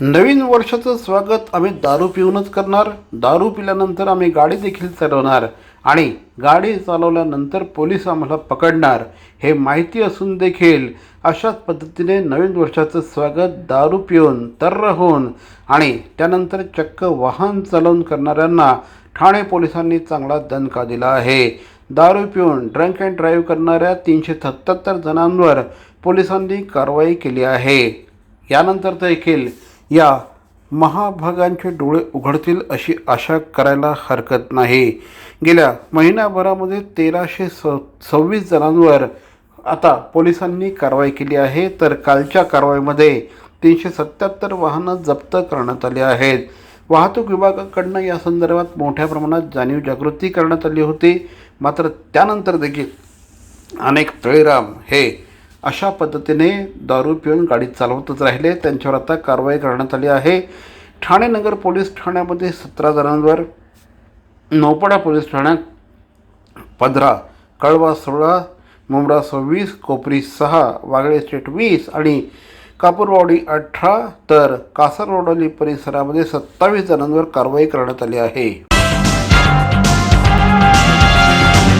नवीन वर्षाचं स्वागत आम्ही दारू पिऊनच करणार. दारू पिल्यानंतर आम्ही गाडी देखील चालवणार आणि गाडी चालवल्यानंतर पोलीस आम्हाला पकडणार. हे माहिती असून देखील अशाच पद्धतीने नवीन वर्षाचं स्वागत दारू पिऊन तर्र होऊन आणि त्यानंतर चक्क वाहन चालवून करणाऱ्यांना ठाणे पोलिसांनी चांगला दणका दिला आहे. दारू पिऊन ड्रंक अँड ड्राईव्ह करणाऱ्या तीनशे सत्त्याहत्तर जणांवर पोलिसांनी कारवाई केली आहे. यानंतर देखील या महाभागांचे डोळे उघडतील अशी आशा करायला हरकत नाही. गेल्या महिनाभरामध्ये तेराशे स सव्वीस जणांवर आता पोलिसांनी कारवाई केली आहे. तर कालच्या कारवाईमध्ये तीनशे सत्याहत्तर वाहनं जप्त करण्यात आली आहेत. वाहतूक विभागाकडनं या संदर्भात मोठ्या प्रमाणात जाणीव जागृती करण्यात आली होती. मात्र त्यानंतर देखील अनेक तळीराम हे अशा पद्धतीने दारू पिऊन गाडी चालवतच राहिले. त्यांच्यावर आता कारवाई करण्यात आली आहे. ठाणे नगर पोलीस ठाण्यामध्ये सतरा जणांवर नौपाडा पोलीस ठाण्यात पंधरा कळवा सोळा मुंबडा सव्वीस कोपरी सहा वागळे स्टेट वीस आणि कापूरवाडी अठरा तर कासरवडोली परिसरामध्ये सत्तावीस जणांवर कारवाई करण्यात आली आहे.